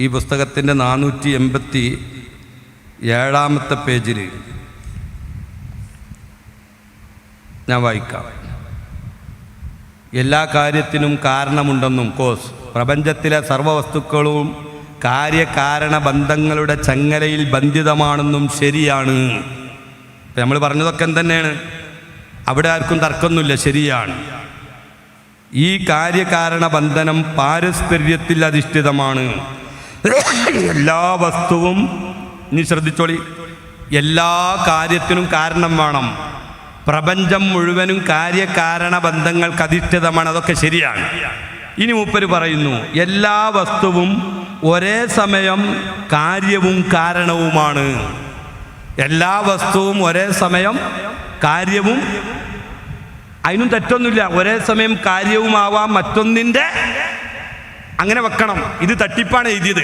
ഈ പുസ്തകത്തിന്റെ നാനൂറ്റി എൺപത്തി ഏഴാമത്തെ പേജിൽ ഞാൻ വായിക്കാം. എല്ലാ കാര്യത്തിനും കാരണമുണ്ടെന്നും കോസ് പ്രപഞ്ചത്തിലെ സർവവസ്തുക്കളും കാര്യകാരണ ബന്ധങ്ങളുടെ ചങ്ങലയിൽ ബന്ധിതമാണെന്നും ശരിയാണ്. നമ്മൾ പറഞ്ഞതൊക്കെ തന്നെയാണ് അവിടെ ആർക്കും തർക്കമൊന്നുമില്ല ശരിയാണ്. ഈ കാര്യകാരണ ബന്ധനം പാരസ്പര്യത്തിൽ അധിഷ്ഠിതമാണ്. എല്ലാ വസ്തുവും നീ ശ്രദ്ധിച്ചോളി. എല്ലാ കാര്യത്തിനും കാരണം വേണം. പ്രപഞ്ചം മുഴുവനും കാര്യകാരണ ബന്ധങ്ങൾക്ക് അധിഷ്ഠിതമാണ് അതൊക്കെ ശരിയാണ്. ഇനി മൂപ്പര് പറയുന്നു എല്ലാ വസ്തുവും ഒരേ സമയം കാര്യവും കാരണവുമാണ്. എല്ലാ വസ്തുവും ഒരേ സമയം കാര്യവും അതിനും തെറ്റൊന്നുമില്ല. ഒരേ സമയം കാര്യവുമാവാം മറ്റൊന്നിന്റെ അങ്ങനെ വെക്കണം. ഇത് തട്ടിപ്പാണ് എഴുതിയത്.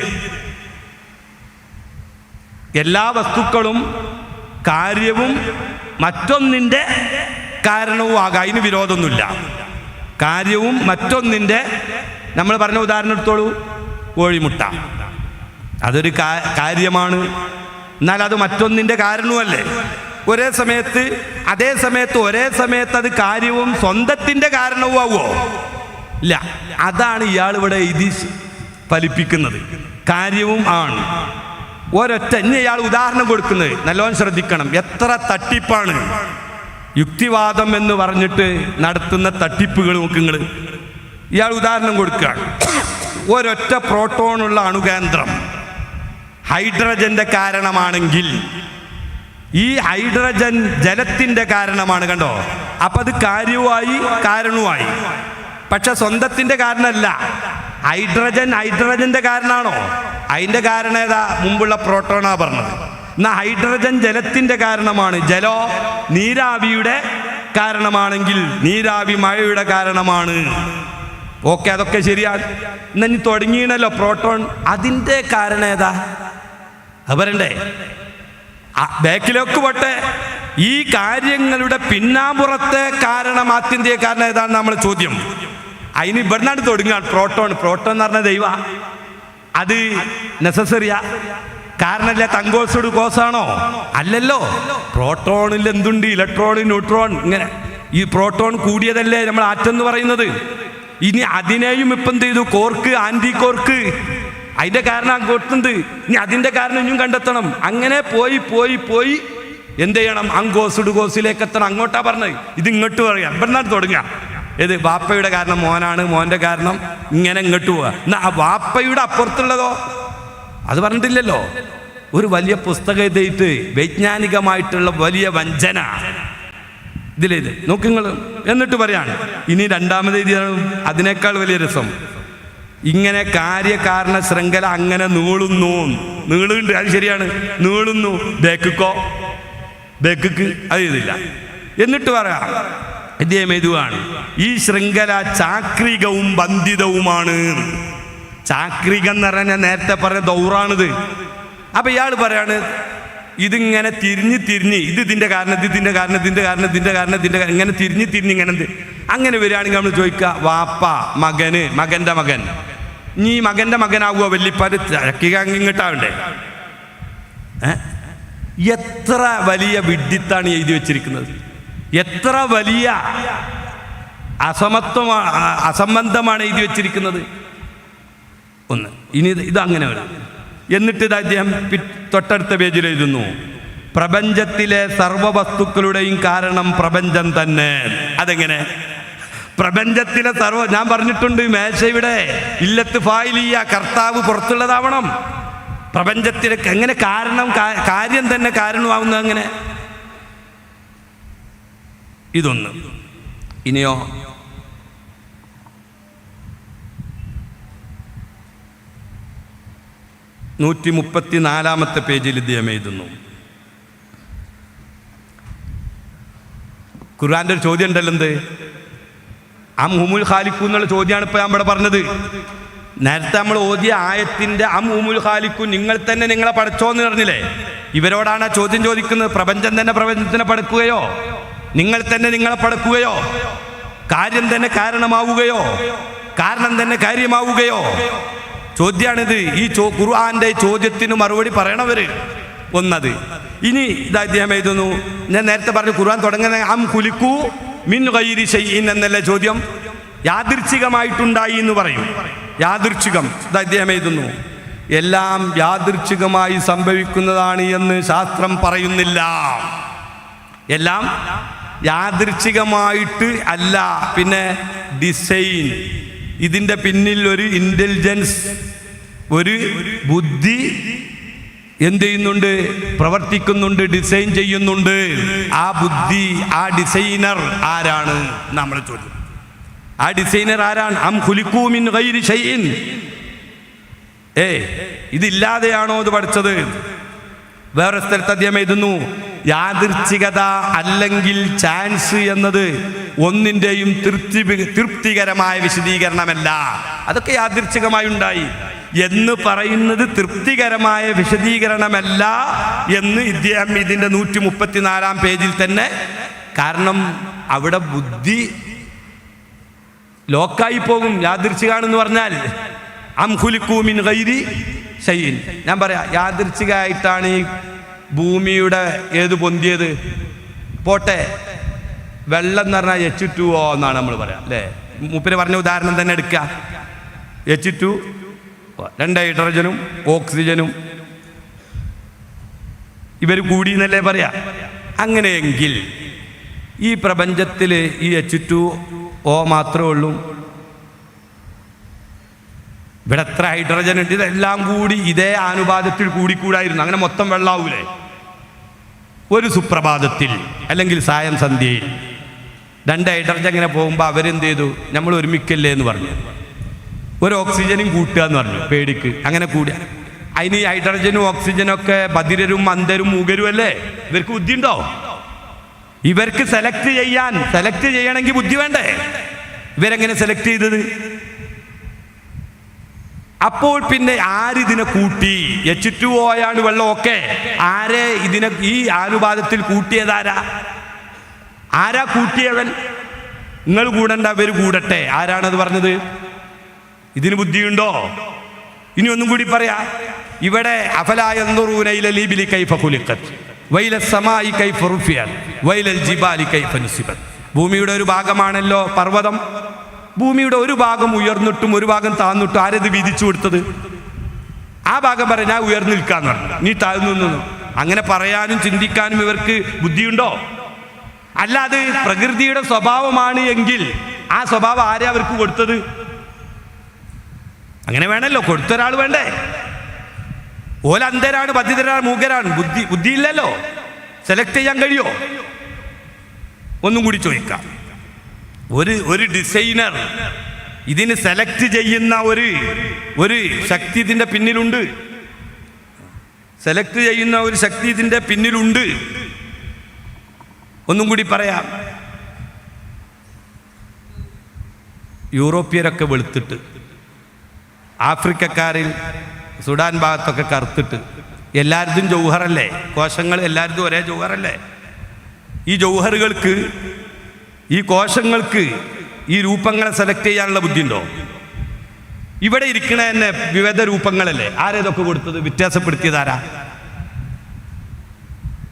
എല്ലാ വസ്തുക്കളും കാര്യവും മറ്റൊന്നിന്റെ കാരണവും ആകാം അതിന് വിരോധമൊന്നുമില്ല. കാര്യവും മറ്റൊന്നിന്റെ നമ്മൾ പറഞ്ഞ ഉദാഹരണം എടുത്തോളൂ. കോഴിമുട്ട. അതൊരു കാര്യമാണ്. എന്നാൽ അത് മറ്റൊന്നിന്റെ കാരണവുമല്ലേ? ഒരേ സമയത്ത് അതേ സമയത്ത് ഒരേ സമയത്ത് അത് കാര്യവും സ്വന്തത്തിന്റെ കാരണവും ആവുമോ ഇല്ല അതാണ് ഇയാൾ ഇവിടെ എഴുതി ഫലിപ്പിക്കുന്നത്. കാര്യവും ആണ്. ഒരൊറ്റ ഇനി ഇയാൾ ഉദാഹരണം കൊടുക്കുന്നത്. നല്ലോണം ശ്രദ്ധിക്കണം. എത്ര തട്ടിപ്പാണ്. യുക്തിവാദം എന്ന് പറഞ്ഞിട്ട് നടത്തുന്ന തട്ടിപ്പുകൾ നോക്കുങ്ങൾ ഇയാൾ ഉദാഹരണം കൊടുക്കുകയാണ് ഒരൊറ്റ പ്രോട്ടോണുള്ള അണുകേന്ദ്രം ഹൈഡ്രജന്റെ കാരണമാണെങ്കിൽ ഈ ഹൈഡ്രജൻ ജലത്തിന്റെ കാരണമാണ് കണ്ടോ? അപ്പൊ അത് കാര്യവുമായി കാരണവുമായി. പക്ഷെ സ്വന്തത്തിന്റെ കാരണമല്ല. ഹൈഡ്രജൻ ഹൈഡ്രജന്റെ കാരണമാണോ? അതിന്റെ കാരണം ഏതാ? മുമ്പുള്ള പ്രോട്ടോണാ പറഞ്ഞത്. എന്നാ ഹൈഡ്രജൻ ജലത്തിന്റെ കാരണമാണ്. ജലോ നീരാവിയുടെ കാരണമാണെങ്കിൽ നീരാവി മഴയുടെ കാരണമാണ്. ഓക്കെ അതൊക്കെ ശരിയാണ് ഇനി തുടങ്ങിയണല്ലോ പ്രോട്ടോൺ. അതിന്റെ കാരണം ഏതാ? അവരണ്ടേ ബാക്കിലൊക്കെ പോട്ടെ. ഈ കാര്യങ്ങളുടെ പിന്നാമ്പുറത്തെ കാരണം ആത്യന്തിക കാരണം ഏതാണ് നമ്മൾ ചോദ്യം. അതിന് ഇവിടുന്നാണ് തുടങ്ങുകയാണ് പ്രോട്ടോൺ പ്രോട്ടോൺ എന്ന് പറഞ്ഞ ദൈവ. അത് നെസസറിയാ കാരണല്ല തങ്കോസോട് കോസാണോ? അല്ലല്ലോ. പ്രോട്ടോണിൽ എന്തുണ്ട്? ഇലക്ട്രോൺ ന്യൂട്രോൺ ഇങ്ങനെ. ഈ പ്രോട്ടോൺ കൂടിയതല്ലേ നമ്മൾ ആറ്റം എന്ന് പറയുന്നത്. ഇനി അതിനെയും ഇപ്പം എന്ത് ചെയ്തു? കോർക്ക് ആന്റി കോർക്ക് അതിന്റെ കാരണം അങ്ങോട്ടുണ്ട് ഇനി അതിന്റെ കാരണം ഇനിയും കണ്ടെത്തണം. അങ്ങനെ പോയി പോയി പോയി എന്ത് ചെയ്യണം? അങ്കോസുഡ് കോസിലേക്ക് എത്തണം. അങ്ങോട്ടാ പറഞ്ഞത്. ഇത് ഇങ്ങോട്ട് പറയാം. ഇവിടുന്നാണ് തുടങ്ങുക. ഏത് വാപ്പയുടെ കാരണം മോനാണ് മോന്റെ കാരണം ഇങ്ങനെ ഇങ്ങോട്ട് പോവുക എന്നാ ആ വാപ്പയുടെ അപ്പുറത്തുള്ളതോ? അത് പറഞ്ഞിട്ടില്ലല്ലോ. ഒരു വലിയ പുസ്തകം എഴുതിയിട്ട് വൈജ്ഞാനികമായിട്ടുള്ള വലിയ വഞ്ചന. ഇതിലേത് നോക്കുങ്ങൾ എന്നിട്ട് പറയാണ്. ഇനി രണ്ടാമത് എഴുതിയാണ് അതിനേക്കാൾ വലിയ രസം. ഇങ്ങനെ കാര്യകാരണ ശൃംഖല അങ്ങനെ നീളുന്നു. നീളുണ്ട് അത് ശരിയാണ്. നീളുന്നു. ബേക്കോ ബേക്ക് അത് ചെയ്തില്ല എന്നിട്ട് പറയാം. ഇദ്ദേഹം എഴുതുകയാണ് ഈ ശൃംഖല ചാക്രികവും ബന്ധിതവുമാണ്. ചാക്രികം എന്ന് പറഞ്ഞാൽ നേരത്തെ പറഞ്ഞ ദൗറാണിത്. അപ്പൊ ഇയാൾ പറയാണ് ഇതിങ്ങനെ തിരിഞ്ഞ് തിരിഞ്ഞ് ഇത് ഇതിന്റെ കാരണം ഇത് ഇതിന്റെ കാരണം ഇതിന്റെ കാരണം ഇങ്ങനെ തിരിഞ്ഞ് തിരിഞ്ഞ് ഇങ്ങനെ എന്ത്? അങ്ങനെ വരികയാണെങ്കിൽ നമ്മൾ ചോദിക്കുക വാപ്പ മകന് മകന്റെ മകൻ. നീ മകന്റെ മകനാകുക വല്യപ്പാര്? ചക്കിക ഏ? എത്ര വലിയ വിഡ്ഢിത്താണ് എഴുതി വെച്ചിരിക്കുന്നത്. എത്ര വലിയ അസമത്വ അസംബന്ധമാണ് എഴുതി വെച്ചിരിക്കുന്നത്? ഒന്ന്. ഇനി ഇത് ഇതങ്ങനെ വരും. എന്നിട്ട് ഇത് അദ്ദേഹം തൊട്ടടുത്ത പേജിൽ എഴുതുന്നു. പ്രപഞ്ചത്തിലെ സർവവസ്തുക്കളുടെയും കാരണം പ്രപഞ്ചം തന്നെ. അതെങ്ങനെ? പ്രപഞ്ചത്തിലെ സർവ ഞാൻ പറഞ്ഞിട്ടുണ്ട് മേശയുടെ ഇല്ലത്ത് ഫായിലിയ കർത്താവ് പുറത്തുള്ളതാവണം. പ്രപഞ്ചത്തിലെ എങ്ങനെ കാരണം കാര്യം തന്നെ കാരണമാവുന്നത് അങ്ങനെ? ഇതൊന്ന്. ഇനിയോ? നൂറ്റി മുപ്പത്തി നാലാമത്തെ പേജിൽ ഇദ്ദേഹം എഴുതുന്നു. ഖുർആാന്റെ ഒരു ചോദ്യം ഉണ്ടല്ലോ എന്ത് അം ഹുമുൽ ഖാലിഖു എന്നുള്ള ചോദ്യമാണ് ഇപ്പൊ നമ്മുടെ പറഞ്ഞത്. നേരത്തെ നമ്മൾ ഓതിയ ആയത്തിന്റെ അം ഹുമുൽ ഖാലിഖു നിങ്ങൾ തന്നെ നിങ്ങളെ പഠിച്ചോന്ന് പറഞ്ഞില്ലേ? ഇവരോടാണ് ആ ചോദ്യം ചോദിക്കുന്നത്. പ്രപഞ്ചം തന്നെ പ്രപഞ്ചത്തിനെ പടക്കുകയോ നിങ്ങൾ തന്നെ നിങ്ങളെ പടക്കുകയോ കാര്യം തന്നെ കാരണമാവുകയോ കാരണം തന്നെ കാര്യമാവുകയോ? ചോദ്യമാണിത് ഈ ചോ ഖുർആന്റെ ചോദ്യത്തിന് മറുപടി പറയണവര് ഒന്നത് ഇനി ഇത് അദ്ദേഹം എഴുതുന്നു. ഞാൻ നേരത്തെ പറഞ്ഞു ഖുർആൻ തുടങ്ങുന്ന അം കുലിക്കു മിൻ കൈരി ഷെയ്യിൻ എന്നല്ല ചോദ്യം? യാദൃച്ഛികമായിട്ടുണ്ടായി എന്ന് പറയും. യാദൃച്ഛികം. ഇത് അദ്ദേഹം എഴുതുന്നു. എല്ലാം യാദൃച്ഛികമായി സംഭവിക്കുന്നതാണ് എന്ന് ശാസ്ത്രം പറയുന്നില്ല. എല്ലാം യാദൃച്ഛികമായിട്ട് അല്ല പിന്നെ ഡിസൈൻ ഇതിന്റെ പിന്നിൽ ഒരു ഇന്റലിജൻസ് ഒരു ബുദ്ധി എന്ത് ചെയ്യുന്നുണ്ട്? പ്രവർത്തിക്കുന്നുണ്ട് ഡിസൈൻ ചെയ്യുന്നുണ്ട്. ആ ബുദ്ധി ആ ഡിസൈനർ ആരാണ്? നമ്മൾ ചോദ്യം. ആ ഡിസൈനർ ആരാണ്? അം ഹുലിക്കൂമിൻ കൈരി ഷൈൻ ഏ ഇതില്ലാതെയാണോ ഇത് പഠിച്ചത്? വേറെ സ്ഥലത്ത് അദ്ദേഹം എഴുതുന്നു യാദൃച്ഛികത അല്ലെങ്കിൽ ചാൻസ് എന്നത് ഒന്നിന്റെയും തൃപ്തി തൃപ്തികരമായ വിശദീകരണമല്ല. അതൊക്കെ യാദൃച്ഛികമായി ഉണ്ടായി. എന്ന് പറയുന്നത് തൃപ്തികരമായ വിശദീകരണമല്ല എന്ന് ഇദ്ദേഹം ഇതിന്റെ നൂറ്റി മുപ്പത്തിനാലാം പേജിൽ തന്നെ കാരണം അവിടെ ബുദ്ധി ലോക്കായി പോകും യാദൃച്ഛികാണെന്ന് പറഞ്ഞാൽ. അംഹുലിക്കൂമിൻ കൈരി ഷൈൻ. ഞാൻ പറയാം യാദൃച്ഛികമായിട്ടാണ് ഈ ഭൂമിയുടെ ഏത് പൊന്തിയത്? പോട്ടെ. വെള്ളം എന്ന് പറഞ്ഞാൽ എച്ച് ടു ഓ എന്നാണ് നമ്മൾ പറയാം അല്ലേ? മൂപ്പര് പറഞ്ഞ ഉദാഹരണം തന്നെ എടുക്കുക എച്ച് ടു രണ്ട് ഹൈഡ്രജനും ഓക്സിജനും. ഇവർ കൂടി എന്നല്ലേ പറയാ? അങ്ങനെയെങ്കിൽ ഈ പ്രപഞ്ചത്തിൽ ഈ എച്ച് ടു ഓ മാത്രമേ ഉള്ളൂ. ഇവിടെ എത്ര ഹൈഡ്രജൻ ഉണ്ട് ഇതെല്ലാം കൂടി ഇതേ അനുപാതത്തിൽ കൂടിക്കൂടായിരുന്നു. അങ്ങനെ മൊത്തം വെള്ളാവൂലേ? ഒരു സുപ്രഭാതത്തിൽ അല്ലെങ്കിൽ സായം സന്ധ്യയിൽ. രണ്ട് ഹൈഡ്രജൻ ഇങ്ങനെ പോകുമ്പോൾ അവരെന്ത് ചെയ്തു? നമ്മൾ ഒരുമിക്കല്ലേ എന്ന് പറഞ്ഞു. ഒരു ഓക്സിജനും കൂട്ടുക എന്ന് പറഞ്ഞു പേടിക്ക്. അങ്ങനെ കൂടുക അതിന് ഈ ഹൈഡ്രജനും ഓക്സിജനും ഒക്കെ ബധിരരും മന്ദരും മൂകരും അല്ലേ? ഇവർക്ക് ബുദ്ധി ഉണ്ടോ ഇവർക്ക് സെലക്ട് ചെയ്യാൻ സെലക്ട് ചെയ്യണമെങ്കിൽ ബുദ്ധി വേണ്ടേ? ഇവരെങ്ങനെ സെലക്ട് ചെയ്തത്? അപ്പോൾ പിന്നെ ആരിതിനെ കൂട്ടി? എച്ച് ടു ഓയാണ് വെള്ളം ഒക്കെ ആരെ ഇതിനെ ഈ ആനുപാതത്തിൽ കൂട്ടിയതാരാ? ആരാ കൂട്ടിയവൻ? നിങ്ങൾ കൂടണ്ട അവർ കൂടട്ടെ. ആരാണത് പറഞ്ഞത്? ഇതിന് ബുദ്ധിയുണ്ടോ? ഇനി ഒന്നും കൂടി പറയാ. ഇവിടെ അഫലായ ലീബിലി കൈഫ കൈഫ ജിബാലി കൈഫ ഭൂമിയുടെ ഒരു ഭാഗമാണല്ലോ പർവതം. ഭൂമിയുടെ ഒരു ഭാഗം ഉയർന്നിട്ടും ഒരു ഭാഗം താന്നിട്ടും ആരത് വിധിച്ചു കൊടുത്തത്? ആ ഭാഗം പറയാൻ ഞാൻ ഉയർന്നു നിൽക്കാന്ന് പറഞ്ഞു. നീ താഴ്ന്നു നിന്നു? അങ്ങനെ പറയാനും ചിന്തിക്കാനും ഇവർക്ക് ബുദ്ധിയുണ്ടോ? അല്ല അത് പ്രകൃതിയുടെ സ്വഭാവമാണ് എങ്കിൽ ആ സ്വഭാവം ആരെ അവർക്ക് കൊടുത്തത്? അങ്ങനെ വേണമല്ലോ കൊടുത്ത ഒരാൾ വേണ്ടേ? ഓല അന്ധരാണ് ബദ്ധിതരാണ് മൂകരാണ്. ബുദ്ധി ബുദ്ധിയില്ലല്ലോ. സെലക്ട് ചെയ്യാൻ കഴിയോ? ഒന്നും കൂടി ചോദിക്കാം. ഒരു ഒരു ഡിസൈനർ ഇതിന് സെലക്ട് ചെയ്യുന്ന ഒരു ഒരു ശക്തി ഇതിന്റെ പിന്നിലുണ്ട്. സെലക്ട് ചെയ്യുന്ന ഒരു ശക്തി ഇതിന്റെ പിന്നിലുണ്ട്. ഒന്നും കൂടി പറയാം. യൂറോപ്യരൊക്കെ വെളുത്തിട്ട് ആഫ്രിക്കക്കാരിൽ സുഡാൻ ഭാഗത്തൊക്കെ കറുത്തിട്ട് എല്ലാവരും ജൗഹറല്ലേ? കോശങ്ങൾ എല്ലാവരും ഒരേ ജൗഹറല്ലേ? ഈ ജൗഹറുകൾക്ക് ഈ കോശങ്ങൾക്ക് ഈ രൂപങ്ങളെ സെലക്ട് ചെയ്യാനുള്ള ബുദ്ധിയുണ്ടോ? ഇവിടെ ഇരിക്കണ തന്നെ വിവിധ രൂപങ്ങളല്ലേ? ആരേതൊക്കെ കൊടുത്തത്? വ്യത്യാസപ്പെടുത്തിയതാരാ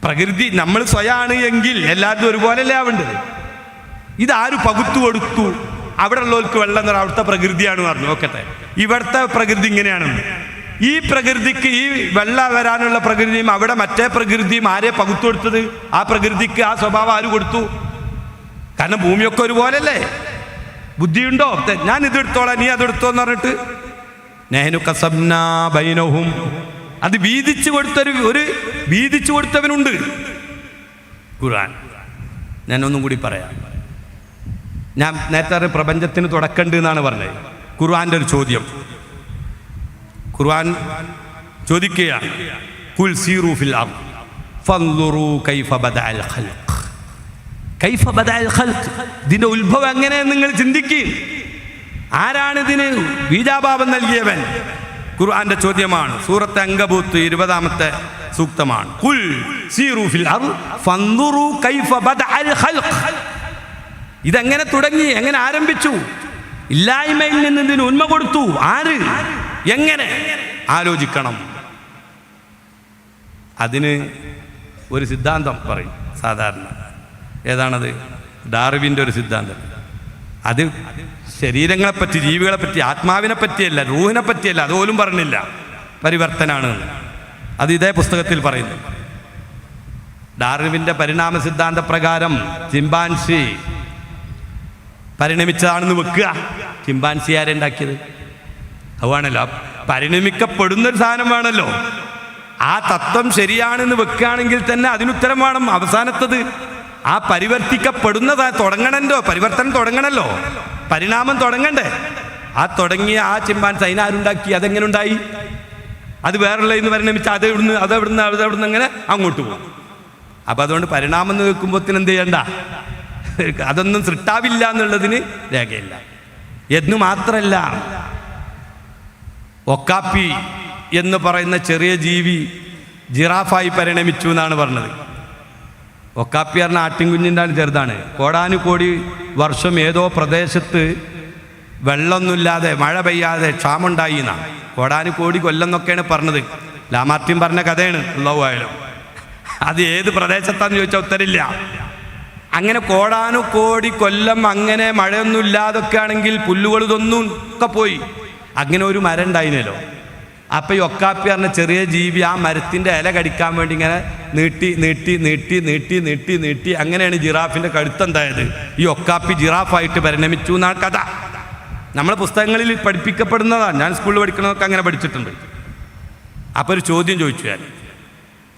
പ്രകൃതി നമ്മൾ സ്വയമാണ് എങ്കിൽ എല്ലാവരും ഒരുപോലെയല്ലേ ആവേണ്ടത്? ഇതാര് പകുത്തു കൊടുത്തു? അവിടെ ഉള്ളവർക്ക് വെള്ളം നിറ അവിടുത്തെ പ്രകൃതിയാണ് പറഞ്ഞു. നോക്കട്ടെ. ഇവിടുത്തെ പ്രകൃതി ഇങ്ങനെയാണെന്ന്. ഈ പ്രകൃതിക്ക് ഈ വെള്ളം വരാനുള്ള പ്രകൃതിയും അവിടെ മറ്റേ പ്രകൃതിയും ആരെ പകുത്തു കൊടുത്തത്? ആ പ്രകൃതിക്ക് ആ സ്വഭാവം ആര് കൊടുത്തു? കാരണം ഭൂമിയൊക്കെ ഒരുപോലല്ലേ? ബുദ്ധിയുണ്ടോ? ഞാൻ ഇത് എടുത്തോളാം നീ അതെടുത്തോ എന്ന് പറഞ്ഞിട്ട്. നെഹ്നു കസബ്നാ ബൈനഹും. അത് വീതിച്ചു കൊടുത്തൊരു ഒരു വീതിച്ചു കൊടുത്തവനുണ്ട്. ഖുർആൻ. ഞാനൊന്നും കൂടി പറയാം. ഞാൻ നേരത്തെ പറഞ്ഞ പ്രപഞ്ചത്തിന് തുടക്കണ്ട് എന്നാണ് പറഞ്ഞത്. ഖുർആന്റെ ഒരു ചോദ്യം. ഖുർആൻ ചോദിക്കുകയാണ്. കുൽ സീറൂഫിൽ ഫൻദുറു കൈഫ ബദഅൽ ഖൽഖ്. കൈഫ ബദഅൽ ഖൽഖ്. ദിന ഉത്ഭവം എങ്ങനെ നിങ്ങൾ ചിന്തിക്കുക ആരാണ് ഇതിന് ബീജാഭാവം നൽകിയവൻ? ഖുർആന്റെ ചോദ്യമാണ്. സൂറത്ത് അങ്കബൂത്ത് ഇരുപതാമത്തെ സൂക്തമാണ്. കുൽ സീറു ഫിൽ ഫൻദുറു കൈഫ ബദഅൽ ഖൽഖ്. ഇതെങ്ങനെ തുടങ്ങി? എങ്ങനെ ആരംഭിച്ചു? ഇല്ലായ്മയിൽ നിന്ന് ഇതിന് ഉന്മ കൊടുത്തു. ആര്? എങ്ങനെ? ആലോചിക്കണം. അതിന് ഒരു സിദ്ധാന്തം പറയും സാധാരണ. ഏതാണത്? ഡാർവിന്റെ ഒരു സിദ്ധാന്തം. അത് ശരീരങ്ങളെപ്പറ്റി ജീവികളെപ്പറ്റി ആത്മാവിനെ പറ്റിയല്ല റൂഹിനെ പറ്റിയല്ല അതുപോലും പറഞ്ഞില്ല. പരിവർത്തനാണ്. അത് ഇതേ പുസ്തകത്തിൽ പറയുന്നു. ഡാർവിന്റെ പരിണാമ സിദ്ധാന്ത പ്രകാരം ചിമ്പാൻസി പരിണമിച്ചതാണെന്ന് വെക്കുക. ചിമ്പാൻസി ആരുണ്ടാക്കിയത് അതുവാണല്ലോ പരിണമിക്കപ്പെടുന്ന ഒരു സാധനം വേണമല്ലോ. ആ തത്വം ശരിയാണെന്ന് വെക്കുകയാണെങ്കിൽ തന്നെ അതിനുത്തരം വേണം അവസാനത്തത്. ആ പരിവർത്തിക്കപ്പെടുന്നത് തുടങ്ങണല്ലോ പരിവർത്തനം തുടങ്ങണല്ലോ. പരിണാമം തുടങ്ങണ്ടേ. ആ തുടങ്ങിയ ആ ചിമ്പാൻസ് അതിനാരുണ്ടാക്കി അതെങ്ങനെ ഉണ്ടായി? അത് വേറുള്ള എന്ന് പരിണമിച്ച് അത് ഇവിടുന്ന് അത് അവിടുന്ന് അത് അവിടുന്ന് അങ്ങനെ അങ്ങോട്ട് പോകും. അപ്പം അതുകൊണ്ട് പരിണാമം എന്ന് വെക്കുമ്പോഴത്തിന് എന്ത് ചെയ്യണ്ട? അതൊന്നും സൃഷ്ടാവില്ല എന്നുള്ളതിന് രേഖയില്ല. എന്നു മാത്രമല്ല ഒക്കാപ്പി എന്ന് പറയുന്ന ചെറിയ ജീവി ജിറാഫായി പരിണമിച്ചു എന്നാണ് പറഞ്ഞത്. ഒക്കാപ്പി പറഞ്ഞ ആട്ടിൻകുഞ്ഞിന്റെ ചെറുതാണ്. കോടാനുകോടി വർഷം ഏതോ പ്രദേശത്ത് വെള്ളമൊന്നുമില്ലാതെ മഴ പെയ്യാതെ ക്ഷാമുണ്ടായി എന്നാണ്. കോടാനുകോടി കൊല്ലം എന്നൊക്കെയാണ് പറഞ്ഞത്. ലാമാർട്ടിൻ പറഞ്ഞ കഥയാണ് ഉള്ളവായാലും അത് ഏത് പ്രദേശത്താന്ന് ചോദിച്ചാൽ ഉത്തരില്ല. അങ്ങനെ കോടാനുകോടി കൊല്ലം അങ്ങനെ മഴയൊന്നും ഇല്ലാതൊക്കെ ആണെങ്കിൽ പുല്ലുകൾ ഇതൊന്നും ഒക്കെ പോയി. അങ്ങനെ ഒരു മരം ഉണ്ടായിനല്ലോ. അപ്പം ഈ ഒക്കാപ്പി പറഞ്ഞ ചെറിയ ജീവി ആ മരത്തിന്റെ ഇല കടിക്കാൻ വേണ്ടി ഇങ്ങനെ നീട്ടി നീട്ടി നീട്ടി നീട്ടി നീട്ടി നീട്ടി അങ്ങനെയാണ് ജിറാഫിന്റെ കഴുത്തെന്തായത്? ഈ ഒക്കാപ്പി ജിറാഫായിട്ട് പരിണമിച്ചു എന്നാണ് കഥ. നമ്മളെ പുസ്തകങ്ങളിൽ പഠിപ്പിക്കപ്പെടുന്നതാണ്. ഞാൻ സ്കൂളിൽ പഠിക്കണതൊക്കെ അങ്ങനെ പഠിച്ചിട്ടുണ്ട്. അപ്പോൾ ഒരു ചോദ്യം ചോദിച്ചു ഞാൻ.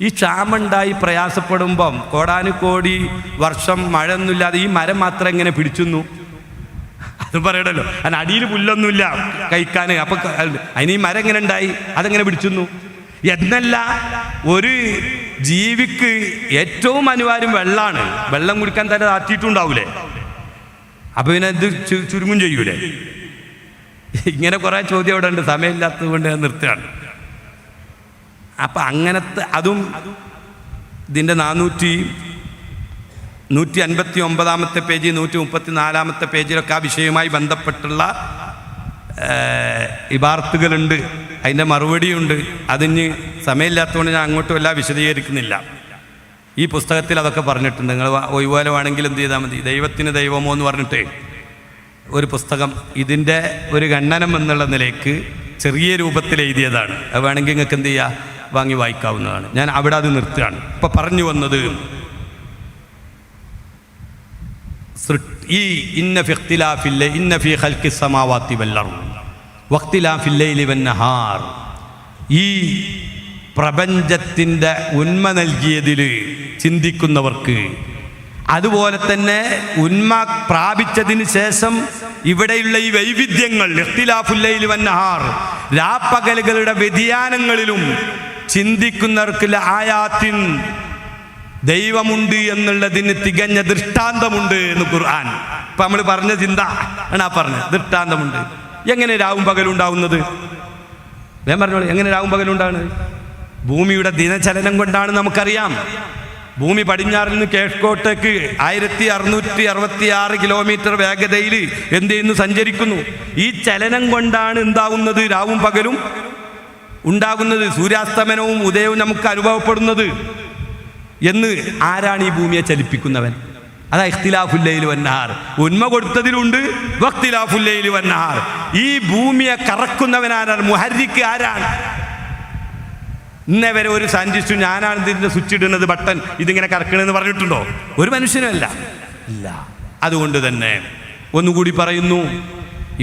ഈ ക്ഷാമുണ്ടായി പ്രയാസപ്പെടുമ്പം കോടാനുകോടി വർഷം മഴയൊന്നുമില്ലാതെ ഈ മരം മാത്രം എങ്ങനെ പിടിച്ചുന്നു? അത് പറയണല്ലോ. അതിന് അടിയിൽ പുല്ലൊന്നുമില്ല. കഴിക്കാൻ. അപ്പൊ അതിന് ഈ മരം എങ്ങനെ ഉണ്ടായി? അതെങ്ങനെ പിടിച്ചുന്നു എന്നല്ല ഒരു ജീവിക്ക് ഏറ്റവും അനിവാര്യം വെള്ളമാണ് വെള്ളം കുടിക്കാൻ തന്നെ താറ്റിയിട്ടുണ്ടാവൂലേ അപ്പൊ പിന്നെ ഇത് ചുരുങ്ങും ചെയ്യൂലേ? ഇങ്ങനെ കുറെ ചോദ്യം അവിടെ ഉണ്ട്. സമയമില്ലാത്തത് കൊണ്ട് ഞാൻ നിർത്തുകയാണ്. അപ്പൊ അങ്ങനത്തെ അതും ഇതിന്റെ നാനൂറ്റി നൂറ്റി അൻപത്തി ഒമ്പതാമത്തെ പേജ് നൂറ്റി മുപ്പത്തി നാലാമത്തെ പേജിലൊക്കെ ആ വിഷയവുമായി ബന്ധപ്പെട്ടുള്ള ഇബാർത്തുകളുണ്ട് അതിന്റെ മറുപടിയുണ്ട്. അതിന് സമയമില്ലാത്തതുകൊണ്ട് ഞാൻ അങ്ങോട്ടും എല്ലാം വിശദീകരിക്കുന്നില്ല. ഈ പുസ്തകത്തിൽ അതൊക്കെ പറഞ്ഞിട്ടുണ്ട്. നിങ്ങൾ ഒഴിവുപോലെ വേണമെങ്കിൽ എന്ത് ചെയ്താൽ മതി. ദൈവത്തിന് ദൈവമോ എന്ന് പറഞ്ഞിട്ട് ഒരു പുസ്തകം ഇതിന്റെ ഒരു ഖണ്ഡനം എന്നുള്ള നിലയ്ക്ക് ചെറിയ രൂപത്തിൽ എഴുതിയതാണ്. അത് വേണമെങ്കിൽ നിങ്ങൾക്ക് എന്ത് ചെയ്യുക വാങ്ങി വായിക്കാവുന്നതാണ്. ഞാൻ അവിടെ അത് നിർത്തുകയാണ്. ഇപ്പം പറഞ്ഞു വന്നത് ഈ ഇന്ന ഫിഖ്തിലാഫില്ല ഇന്ന ഫി ഖൽഖി സമാവാത്തി വല്ലർ വഖ്തിലാഫില്ലൈലി വന്നഹാർ ഈ പ്രപഞ്ചത്തിന്റെ ഉന്മ നൽകിയതിൽ ചിന്തിക്കുന്നവർക്ക് അതുപോലെ തന്നെ ഉന്മ പ്രാപിച്ചതിന് ശേഷം ഇവിടെയുള്ള ഈ വൈവിധ്യങ്ങൾ ഇഖ്തിലാഫുല്ലയിൽ വന്നഹാർ രാപ്പകലുകളുടെ വ്യതിയാനങ്ങളിലും ചിന്തിക്കുന്നവർക്ക് ആയാത്തിൻ ദൈവമുണ്ട് എന്നുള്ളതിന് തികഞ്ഞ ദൃഷ്ടാന്തമുണ്ട് എന്ന് ഖുർആൻ. ഇപ്പൊ നമ്മൾ പറഞ്ഞ ചിന്ത. ആണ് ആ പറഞ്ഞത്? ദൃഷ്ടാന്തമുണ്ട്. എങ്ങനെ രാവും പകലും ഉണ്ടാവുന്നത്? ഞാൻ പറഞ്ഞോളൂ എങ്ങനെ രാവും പകലും ഉണ്ടാകുന്നത് ഭൂമിയുടെ ദിനചലനം കൊണ്ടാണ് നമുക്കറിയാം. ഭൂമി പടിഞ്ഞാറിൽ നിന്ന് കിഴക്കോട്ടേക്ക് ആയിരത്തി അറുന്നൂറ്റി അറുപത്തി ആറ് കിലോമീറ്റർ വേഗതയിൽ എന്ത് ചെയ്യുന്നു? സഞ്ചരിക്കുന്നു. ഈ ചലനം കൊണ്ടാണ് എന്താവുന്നത്? രാവും പകലും ഉണ്ടാകുന്നത്. സൂര്യാസ്തമനവും ഉദയവും നമുക്ക് അനുഭവപ്പെടുന്നത്. എന്ന് ആരാണ് ഈ ഭൂമിയെ ചലിപ്പിക്കുന്നവൻ? അതാ ഇഖ്തിലാഫുല്ലയിൽ വന്നഹാർ. ഉന്മ കൊടുത്തതിലുണ്ട് വഖ്തിലാഫുല്ലയിൽ വന്നഹാർ. ഈ ഭൂമിയെ കറക്കുന്നവൻ ആരാണ് മുഹരിക്ക് ആരാണ്? ഇന്നേ വരെ ഒരു സഞ്ചിച്ചു ഞാനാണ് ഇതിന്റെ സ്വിച്ച് ഇടുന്നത് ബട്ടൺ ഇതിങ്ങനെ കറക്കണമെന്ന് പറഞ്ഞിട്ടുണ്ടോ? ഒരു മനുഷ്യനല്ല ഇല്ല. അതുകൊണ്ട് തന്നെ ഒന്നുകൂടി പറയുന്നു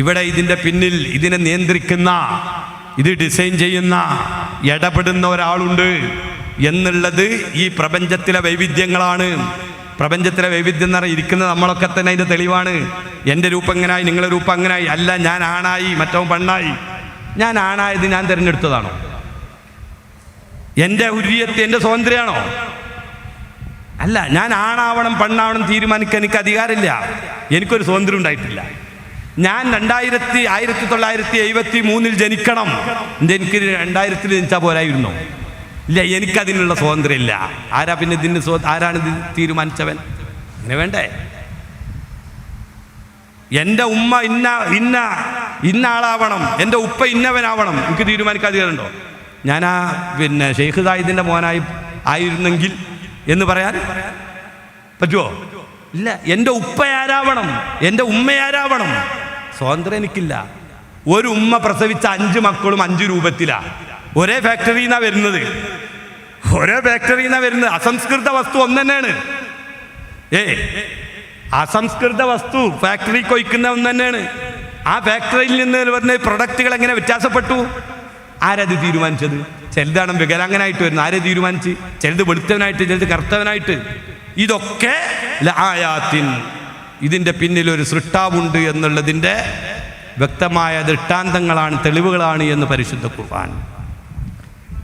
ഇവിടെ ഇതിന്റെ പിന്നിൽ ഇതിനെ നിയന്ത്രിക്കുന്ന ഇത് ഡിസൈൻ ചെയ്യുന്ന ഇടപെടുന്ന ഒരാളുണ്ട്. എന്നുള്ളത് ഈ പ്രപഞ്ചത്തിലെ വൈവിധ്യങ്ങളാണ്. പ്രപഞ്ചത്തിലെ വൈവിധ്യം എന്ന് പറഞ്ഞാൽ ഇരിക്കുന്ന നമ്മളൊക്കെ തന്നെ അതിന്റെ തെളിവാണ്. എന്റെ രൂപം എങ്ങനായി നിങ്ങളുടെ രൂപം അങ്ങനായി അല്ല ഞാൻ ആണായി മറ്റവൻ പെണ്ണായി. ഞാൻ ആണായത് ഞാൻ തിരഞ്ഞെടുത്തതാണോ? എന്റെ ഉര്യത്ത് എന്റെ സ്വാതന്ത്ര്യമാണോ? അല്ല ഞാൻ ആണാവണം പെണ്ണാവണം തീരുമാനിക്കാൻ എനിക്ക് അധികാരമില്ല. എനിക്കൊരു സ്വാതന്ത്ര്യം ഉണ്ടായിട്ടില്ല. ഞാൻ രണ്ടായിരത്തി ആയിരത്തി തൊള്ളായിരത്തി എഴുപത്തി മൂന്നിൽ ജനിക്കണം. എനിക്ക് രണ്ടായിരത്തിൽ ജനിച്ചാൽ പോരായിരുന്നോ. ഇല്ല എനിക്കതിനുള്ള സ്വാതന്ത്ര്യമില്ല. ആരാ പിന്നെ ഇതിന് സ്വ ആരാണ് ഇത് തീരുമാനിച്ചവൻ? അങ്ങനെ വേണ്ടേ? എന്റെ ഉമ്മ ഇന്ന ഇന്ന ഇന്ന ആളാവണം. എന്റെ ഉപ്പ ഇന്നവനാവണം. എനിക്ക് തീരുമാനിക്കാൻ അധികാരമുണ്ടോ ഞാൻ ആ പിന്നെ ഷെയ്ഖ് സായിദിന്റെ മോനായി ആയിരുന്നെങ്കിൽ എന്ന് പറയാൻ പറ്റുമോ ഇല്ല എന്റെ ഉപ്പ ആരാവണം? എന്റെ ഉമ്മ ആരാവണം? സ്വാതന്ത്ര്യം എനിക്കില്ല. ഒരു ഉമ്മ പ്രസവിച്ച അഞ്ച് മക്കളും അഞ്ച് രൂപത്തിലാ. ഒരേ ഫാക്ടറിയിൽ നിന്നാണ് വരുന്നത്. ഒരേ ഫാക്ടറിയിൽ നിന്നാണ് വരുന്നത്. അസംസ്കൃത വസ്തു ഒന്ന് തന്നെയാണ് ഏ അസംസ്കൃത വസ്തു ഫാക്ടറി കൊയ്ക്കുന്ന ഒന്ന് തന്നെയാണ് ആ ഫാക്ടറിയിൽ നിന്ന് വരുന്ന പ്രൊഡക്റ്റുകൾ എങ്ങനെ വ്യത്യാസപ്പെട്ടു? ആരത് തീരുമാനിച്ചത്? ചിലതാണ് വികലാംഗനായിട്ട് വരുന്നത്. ആരെ തീരുമാനിച്ച്? ചിലത് വെളുത്തവനായിട്ട് ചിലത് കറുത്തവനായിട്ട്. ഇതൊക്കെ ലായാത്തിൻ ഇതിന്റെ പിന്നിൽ ഒരു സൃഷ്ടാവുണ്ട് എന്നുള്ളതിന്റെ വ്യക്തമായ ദൃഷ്ടാന്തങ്ങളാണ് തെളിവുകളാണ് എന്ന് പരിശുദ്ധ ഖുർആൻ.